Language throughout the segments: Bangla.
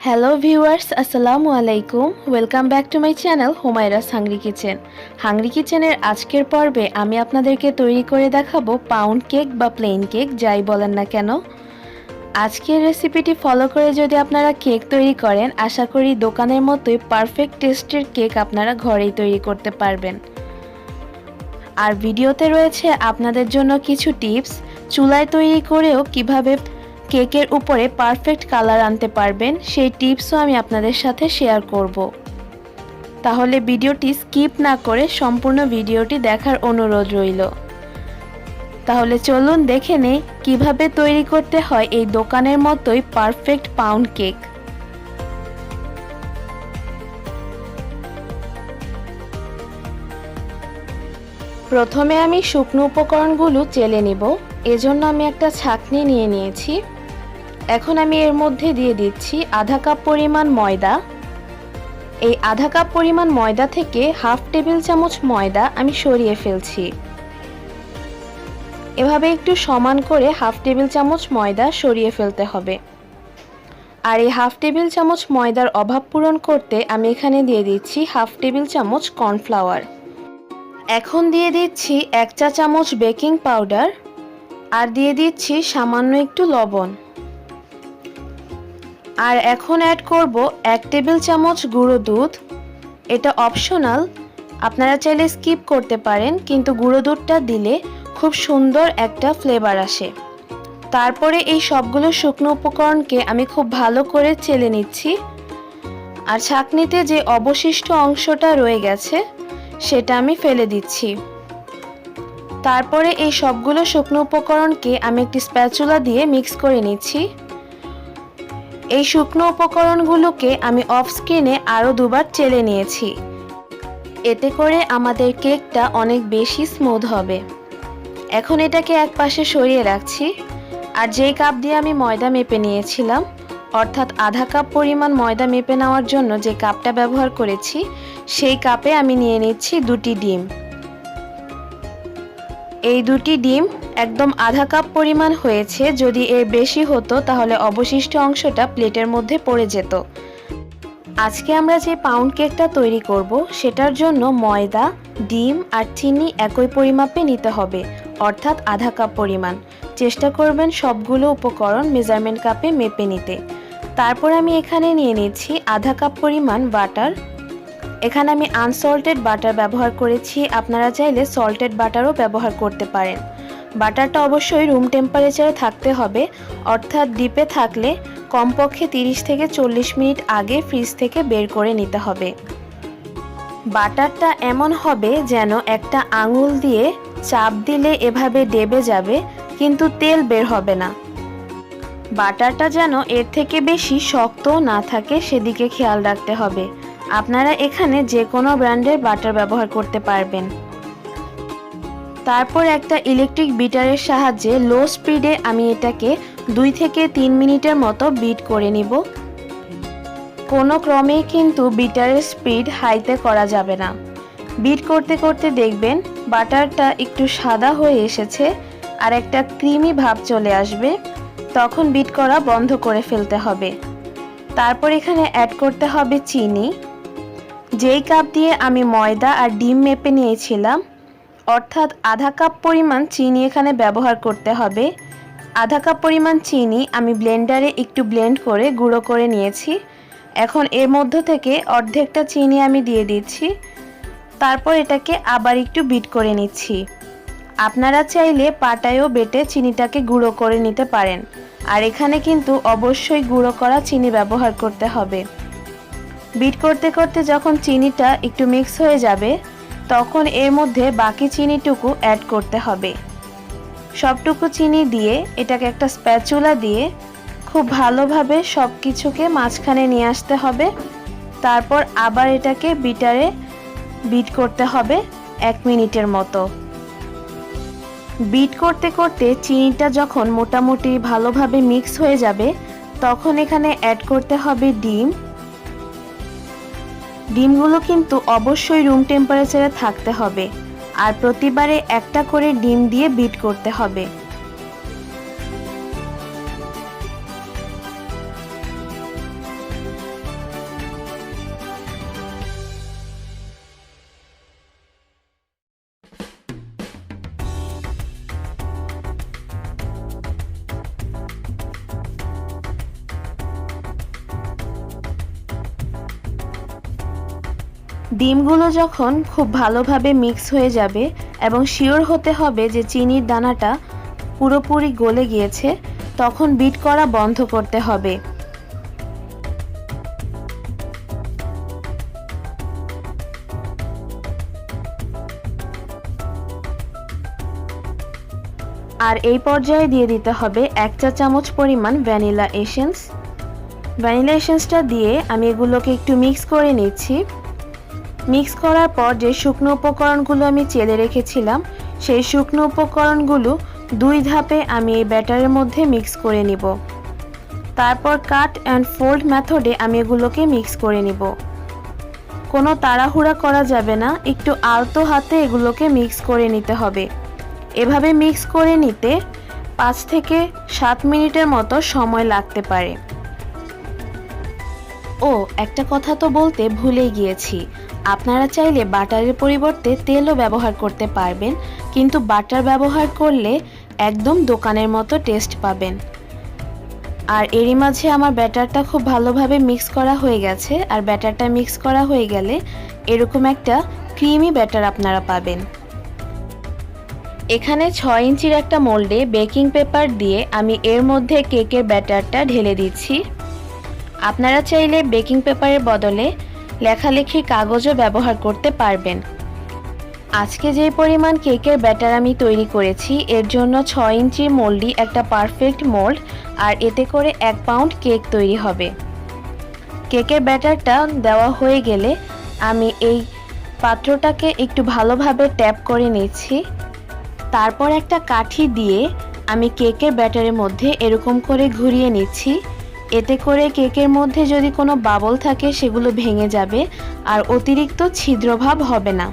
হ্যালো ভিউয়ার্স আসসালামু আলাইকুম welcome back to my channel Homaira's hungry kitchen hungry কিচেনের আজকের পর্বে আমি আপনাদেরকে তৈরি করে দেখাবো পাউন্ড কেক বা প্লেন কেক যাই বলেন না কেন। আজকের রেসিপিটি ফলো করে যদি আপনারা কেক তৈরি করেন, আশা করি দোকানের মতোই পারফেক্ট টেস্টের কেক আপনারা ঘরেই তৈরি করতে পারবেন। আর ভিডিওতে রয়েছে আপনাদের জন্য কিছু টিপস চুলায় তৈরি করেও কীভাবে কেকের উপরে পারফেক্ট কালার আনতে পারবেন, সেই টিপসও আমি আপনাদের সাথে শেয়ার করব। তাহলে ভিডিওটি স্কিপ না করে সম্পূর্ণ ভিডিওটি দেখার অনুরোধ রইল। তাহলে চলুন দেখে নেই কীভাবে তৈরি করতে হয় এই দোকানের মতোই পারফেক্ট পাউন্ড কেক প্রথমে আমি শুকনো উপকরণগুলো চেলে নিব, এজন্য আমি একটা ছাকনি নিয়ে নিয়েছি। এখন আমি এর মধ্যে দিয়ে দিচ্ছি আধা কাপ পরিমাণ ময়দা। এই আধা কাপ পরিমাণ ময়দা থেকে হাফ টেবিল চামচ ময়দা আমি সরিয়ে ফেলছি। এভাবে একটু সমান করে হাফ টেবিল চামচ ময়দা সরিয়ে ফেলতে হবে। আর এই হাফ টেবিল চামচ ময়দার অভাব পূরণ করতে আমি এখানে দিয়ে দিচ্ছি হাফ টেবিল চামচ কর্নফ্লাওয়ার। এখন দিয়ে দিচ্ছি এক চা চামচ বেকিং পাউডার। আর দিয়ে দিচ্ছি সামান্য একটু লবণ। আর এখন অ্যাড করব এক টেবিল চামচ গুঁড়ো দুধ। এটা অপশনাল আপনারা চাইলে স্কিপ করতে পারেন, কিন্তু গুঁড়ো দুধটা দিলে খুব সুন্দর একটা ফ্লেভার আসে। তারপরে এই সবগুলো শুকনো উপকরণকে আমি খুব ভালো করে চেলে নিচ্ছি। আর ছাকনিতে যে অবশিষ্ট অংশটা রয়ে গেছে, সেটা আমি ফেলে দিচ্ছি। তারপরে এই সবগুলো শুকনো উপকরণকে আমি একটি স্প্যাচুলা দিয়ে মিক্স করে নিচ্ছি। এই শুকনো উপকরণগুলোকে আমি অফ স্ক্রিনে আরও দুবার চেলে নিয়েছি। এতে করে আমাদের কেকটা অনেক বেশি স্মুথ হবে। এখন এটাকে এক পাশে সরিয়ে রাখছি। আর যেই কাপ দিয়ে আমি ময়দা মেপে নিয়েছিলাম, অর্থাৎ আধা কাপ পরিমাণ ময়দা মেপে নেওয়ার জন্য যে কাপটা ব্যবহার করেছি, সেই কাপে আমি নিয়ে নিচ্ছি দুটি ডিম। এই দুটি ডিম একদম আধা কাপ পরিমাণ হয়েছে। যদি এর বেশি হতো, তাহলে অবশিষ্ট অংশটা প্লেটের মধ্যে পড়ে যেত। আজকে আমরা যে পাউন্ড কেকটা তৈরি করব, সেটার জন্য ময়দা, ডিম আর চিনি একই পরিমাপে নিতে হবে, অর্থাৎ আধা কাপ পরিমাণ। চেষ্টা করবেন সবগুলো উপকরণ মেজারমেন্ট কাপে মেপে নিতে। তারপর আমি এখানে নিয়ে নিচ্ছি আধা কাপ পরিমাণ বাটার। এখানে আমি আনসল্টেড বাটার ব্যবহার করেছি, আপনারা চাইলে সল্টেড বাটারও ব্যবহার করতে পারেন। বাটারটা অবশ্যই রুম টেম্পারেচারে থাকতে হবে। অর্থাৎ ডিপে থাকলে কমপক্ষে 30 থেকে চল্লিশ মিনিট আগে ফ্রিজ থেকে বের করে নিতে হবে। বাটারটা এমন হবে যেন একটা আঙুল দিয়ে চাপ দিলে এভাবে ডেবে যাবে, কিন্তু তেল বের হবে না। বাটারটা যেন এর থেকে বেশি শক্ত না থাকে, সেদিকে খেয়াল রাখতে হবে। আপনারা এখানে যে কোনো ব্র্যান্ডের বাটার ব্যবহার করতে পারবেন। তারপর একটা ইলেকট্রিক বিটারের সাহায্যে লো স্পিডে আমি এটাকে দুই থেকে তিন মিনিটের মতো বিট করে নিব। কোনো ক্রমেই কিন্তু বিটারের স্পিড হাইতে করা যাবে না। বিট করতে করতে দেখবেন বাটারটা একটু সাদা হয়ে এসেছে আর একটা ক্রিমি ভাব চলে আসবে। তখন বিট করা বন্ধ করে ফেলতে হবে। তারপর এখানে অ্যাড করতে হবে চিনি। যেই কাপ দিয়ে আমি ময়দা আর ডিম মেপে নিয়েছিলাম অর্থাৎ আধা কাপ পরিমাণ চিনি এখানে ব্যবহার করতে হবে। আধা কাপ পরিমাণ চিনি আমি ব্লেন্ডারে একটু ব্লেন্ড করে গুঁড়ো করে নিয়েছি। এখন এর মধ্য থেকে অর্ধেকটা চিনি আমি দিয়ে দিচ্ছি। তারপর এটাকে আবার একটু বিট করে নিচ্ছি। আপনারা চাইলে পাটায়ও বেটে চিনিটাকে গুঁড়ো করে নিতে পারেন। আর এখানে কিন্তু অবশ্যই গুঁড়ো করা চিনি ব্যবহার করতে হবে। বিট করতে করতে যখন চিনিটা একটু মিক্স হয়ে যাবে তখন এর মধ্যে বাকি চিনিটুকু অ্যাড করতে হবে। সবটুকু চিনি দিয়ে এটাকে একটা স্প্যাচুলা দিয়ে খুব ভালোভাবে সব কিছুকে মাঝখানে নিয়ে আসতে হবে। তারপর আবার এটাকে বিটারে বিট করতে হবে এক মিনিটের মতো। বিট করতে করতে চিনিটা যখন মোটামুটি ভালোভাবে মিক্স হয়ে যাবে, তখন এখানে অ্যাড করতে হবে ডিম। ডিমগুলো কিন্তু অবশ্যই রুম টেম্পারেচারে থাকতে হবে। আর প্রতিবারে একটা করে ডিম দিয়ে বিট করতে হবে। ডিমগুলো যখন খুব ভালোভাবে মিক্স হয়ে যাবে এবং শিওর হতে হবে যে চিনির দানাটা পুরোপুরি গলে গিয়েছে, তখন বিট করা বন্ধ করতে হবে। আর এই পর্যায়ে দিয়ে দিতে হবে এক চা চামচ পরিমাণ ভ্যানিলা এসেন্স। ভ্যানিলা এসেন্সটা দিয়ে আমি এগুলোকে একটু মিক্স করে নিচ্ছি। মিক্স করার পর যে শুকনো উপকরণগুলো আমি চেলে রেখেছিলাম, সেই শুকনো উপকরণগুলো দুই ধাপে আমি এই ব্যাটারের মধ্যে মিক্স করে নিব। তারপর কাট অ্যান্ড ফোল্ড মেথডে আমি এগুলোকে মিক্স করে নিব। কোনো তাড়াহুড়া করা যাবে না, একটু আলতো হাতে এগুলোকে মিক্স করে নিতে হবে। এভাবে মিক্স করে নিতে পাঁচ থেকে সাত মিনিটের মতো সময় লাগতে পারে। ও, একটা কথা তো বলতে ভুলেই গিয়েছি। আপনারা চাইলে বাটারের পরিবর্তে তেলও ব্যবহার করতে পারবেন, কিন্তু বাটার ব্যবহার করলে একদম দোকানের মতো টেস্ট পাবেন। আর এরই মাঝে আমার ব্যাটারটা খুব ভালোভাবে মিক্স করা হয়ে গেছে, আর ব্যাটারটা মিক্স করা হয়ে গেলে এরকম একটা ক্রিমি ব্যাটার আপনারা পাবেন। এখানে ছয় ইঞ্চির একটা মোল্ডে বেকিং পেপার দিয়ে আমি এর মধ্যে কেকের ব্যাটারটা ঢেলে দিচ্ছি। আপনারা চাইলে বেকিং পেপারের বদলে লেখালেখির কাগজও ব্যবহার করতে পারবেন। আজকে যে পরিমাণ কেকের ব্যাটার আমি তৈরি করেছি, এর জন্য ছয় ইঞ্চি মোল্ডই একটা পারফেক্ট মোল্ড আর এতে করে এক পাউন্ড কেক তৈরি হবে। কেকের ব্যাটারটা দেওয়া হয়ে গেলে আমি এই পাত্রটাকে একটু ভালোভাবে ট্যাপ করে নিচ্ছি। তারপর একটা কাঠি দিয়ে আমি কেকের ব্যাটারের মধ্যে এরকম করে ঘুরিয়ে নিচ্ছি। এতে করে কেকের মধ্যে যদি কোনো বাবল থাকে, সেগুলো ভেঙে যাবে আর অতিরিক্ত ছিদ্রভাব হবে না।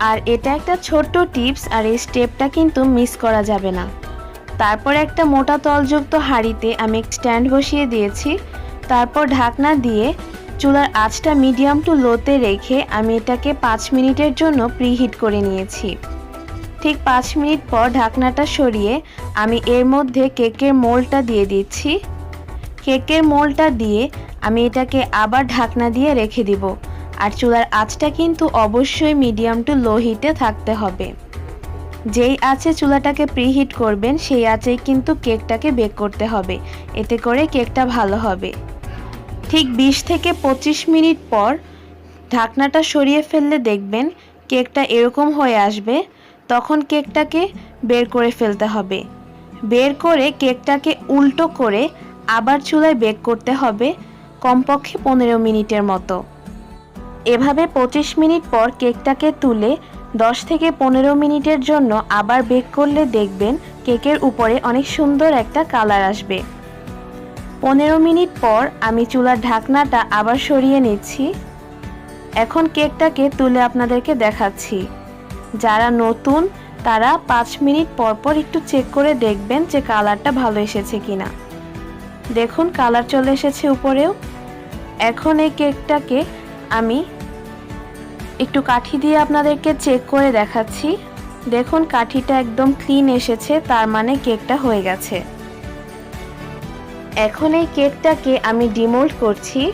আর এটা একটা ছোট্ট টিপস, আর এই স্টেপটা কিন্তু মিস করা যাবে না। তারপর একটা মোটা তলযুক্ত হাঁড়িতে আমি স্ট্যান্ড বসিয়ে দিয়েছি। তারপর ঢাকনা দিয়ে চুলার আঁচটা মিডিয়াম টু লোতে রেখে আমি এটাকে পাঁচ মিনিটের জন্য প্রিহিট করে নিয়েছি। ঠিক পাঁচ মিনিট পর ঢাকনাটা সরিয়ে আমি এর মধ্যে কেকের মোলটা দিয়ে দিচ্ছি। কেকের মোলটা দিয়ে আমি এটাকে আবার ঢাকনা দিয়ে রেখে দিব। আর চুলার আঁচটা কিন্তু অবশ্যই মিডিয়াম টু লো হিটে থাকতে হবে। যেই আছে চুলাটাকে প্রিহিট করবেন, সেই আঁচেই কিন্তু কেকটাকে বেক করতে হবে। এতে করে কেকটা ভালো হবে। ঠিক বিশ থেকে পঁচিশ মিনিট পর ঢাকনাটা সরিয়ে ফেললে দেখবেন কেকটা এরকম হয়ে আসবে, তখন কেকটাকে বের করে ফেলতে হবে। বের করে কেকটাকে উল্টো করে আবার চুলায় বেক করতে হবে কমপক্ষে পনেরো মিনিটের মতো। এভাবে পঁচিশ মিনিট পর কেকটাকে তুলে দশ থেকে পনেরো মিনিটের জন্য আবার বেক করলে দেখবেন কেকের উপরে অনেক সুন্দর একটা কালার আসবে। পনেরো মিনিট পর আমি চুলার ঢাকনাটা আবার সরিয়ে নিচ্ছি। এখন কেকটাকে তুলে আপনাদেরকে দেখাচ্ছি। যারা নতুন, তারা পাঁচ মিনিট পর পর একটু চেক করে দেখবেন যে কালারটা ভালো এসেছে কিনা। দেখুন কালার চলে এসেছে উপরেও। এখন এই কেকটাকে আমি একটু কাঠি দিয়ে আপনাদেরকে চেক করে দেখাচ্ছি। দেখুন কাঠিটা একদম ক্লিন এসেছে, তার মানে কেকটা হয়ে গেছে। এখন এই কেকটাকে আমি ডিমোল্ড করছি।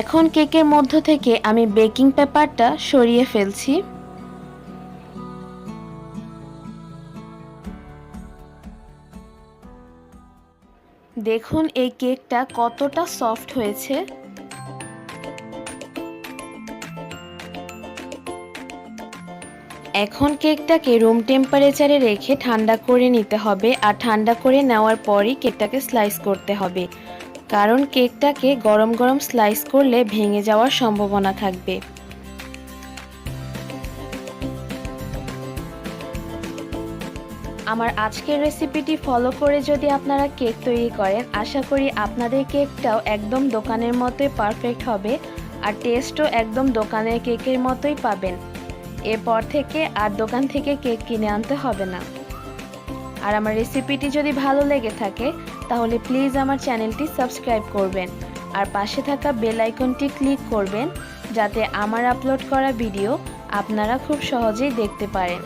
এখন কেকের মধ্য থেকে আমি বেকিং পেপারটা সরিয়ে ফেলছি। দেখুন এই কেকটা কতটা সফট হয়েছে। এখন কেকটাকে রুম টেম্পারেচারে রেখে ঠান্ডা করে নিতে হবে আর ঠান্ডা করে নেওয়ার পরই কেকটাকে স্লাইস করতে হবে। কারণ কেকটাকে গরম গরম স্লাইস করলে ভেঙে যাওয়ার সম্ভাবনা থাকবে। আমার আজকের রেসিপিটি ফলো করে যদি আপনারা কেক তৈরি করেন, আশা করি আপনাদের কেকটাও একদম দোকানের মতোই পারফেক্ট হবে আর টেস্টও একদম দোকানের কেকের মতোই পাবেন। এরপর থেকে আর দোকান থেকে কেক কিনে আনতে হবে না। আর আমার রেসিপিটি যদি ভালো লেগে থাকে তাহলে প্লিজ আমার চ্যানেলটি সাবস্ক্রাইব করবেন। আর পাশে থাকা বেল আইকনটি ক্লিক করবেন, যাতে আমার আপলোড করা ভিডিও আপনারা খুব সহজেই দেখতে পারেন।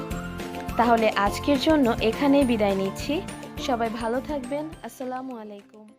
তাহলে আজকের জন্য এখানেই বিদায় নিচ্ছি। সবাই ভালো থাকবেন। আসসালামু আলাইকুম।